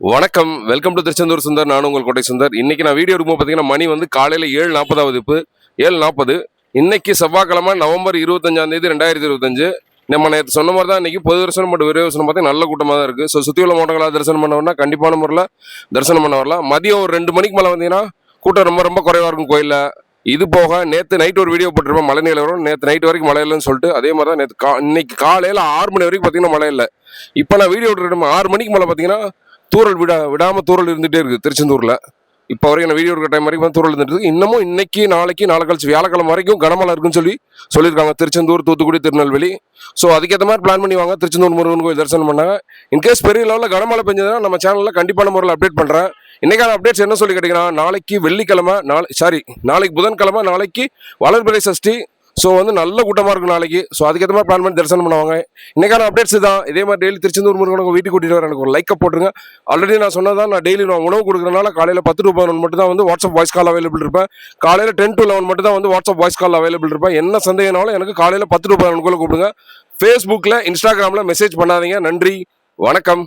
வணக்கம். Welcome to Thiruchendur Sundar. நான் உங்கள் கோட்டை சுந்தர். இன்னைக்கு நான் வீடியோ எடுக்கும்போது பார்த்தீங்கன்னா மணி வந்து காலையில் ஏழு நாற்பதாவது இப்போ ஏழு நாற்பது இன்னைக்கு செவ்வாய்க்கிழமை நவம்பர் இருபத்தஞ்சாம் தேதி ரெண்டாயிரத்தி இருபத்தஞ்சு. நம்ம நேற்று சொன்ன மாதிரி தான் இன்னைக்கு பொது தரிசனம் மற்றும் விரைவு தரிசனம் பார்த்தீங்கன்னா நல்ல கூட்டமாக தான் இருக்குது ஸோ சுற்றி உள்ள மாவட்டங்களாக தரிசனம் பண்ணவனா கண்டிப்பான முறையில் தரிசனம் பண்ண வரலாம். மதியம் ஒரு ரெண்டு மணிக்கு மேலே வந்தீங்கன்னா கூட்டம் ரொம்ப ரொம்ப குறைவாக இருக்கும் கோயிலில். இது போக நேற்று நைட் ஒரு வீடியோ போட்டிருப்பேன் மழை நிலவரம். நேற்று நைட் வரைக்கும் மழை இல்லைன்னு சொல்லிட்டு அதே மாதிரி தான் நேற்று கா இன்னைக்கு காலையில் ஆறு மணி வரைக்கும் பார்த்தீங்கன்னா மழை இல்லை. இப்போ நான் வீடியோ விட்டுருக்கேன் ஆறு மணிக்கு மேலே பார்த்தீங்கன்னா தூரல் விடா விடாமல் தூரல் இருந்துகிட்டே இருக்குது திருச்செந்தூரில். இப்போ வரைக்கும் நான் வீடியோ எடுக்கிற டைம் வரைக்கும் தூரல் இருந்துட்டு இருக்கு. இன்னமும் இன்னைக்கு நாளைக்கு நாளை கழிச்சு வியாழக்கிழமை வரைக்கும் கனமழை இருக்குன்னு சொல்லி சொல்லியிருக்காங்க. திருச்செந்தூர் தூத்துக்குடி திருநெல்வேலி. ஸோ அதுக்கேற்ற மாதிரி பிளான் பண்ணி வாங்க. திருச்செந்தூர் முருகன் கோயில் தரிசனம் பண்ணாங்க இன்கேஸ் பெரிய லெவலில் கனமழை பெஞ்சதுன்னா நம்ம சேனலில் கண்டிப்பான முறையில் அப்டேட் பண்ணுறேன் இன்னைக்கான அப்டேட்ஸ் என்ன சொல்லி கேட்டீங்கன்னா நாளைக்கு வெள்ளிக்கிழமை நாளை சாரி நாளைக்கு புதன்கிழமை நாளைக்கு வளர்பிறை சஷ்டி ஸோ வந்து நல்ல கூட்டமாக இருக்கும் நாளைக்கு. ஸோ அதுக்கேற்ற மாதிரி பிளான் பண்ணி தரிசனம் பண்ணுவாங்க. இன்னைக்கான அப்டேட்ஸ் தான் இதே மாதிரி டெய்லி திருச்செந்தூர் முருகனுக்கு வீட்டுக்கு கூட்டிட்டு வர எனக்கு ஒரு லைக்கை போட்டுருங்க. ஆல்ரெடி நான் சொன்னதான் நான் டெய்லி நான் உணவு கொடுக்குறனால காலையில் பத்து டு பதினொன்று மட்டும் தான் வந்து வாட்ஸ்அப் வாய்ஸ் கால் அவைலபிள் இருப்பேன். காலையில் டென் டு லெவன் மட்டும் தான் வந்து வாட்ஸ்அப் வாய்ஸ் கால் அவைலபிள் இருப்பேன். என்ன சந்தேகனாலும் எனக்கு காலையில் பத்து டு பதினொன்றுக்குள்ள கூப்பிடுங்க. ஃபேஸ்புக்கில் இன்ஸ்டாகிராமில் மெசேஜ் பண்ணாதீங்க. நன்றி. வணக்கம்.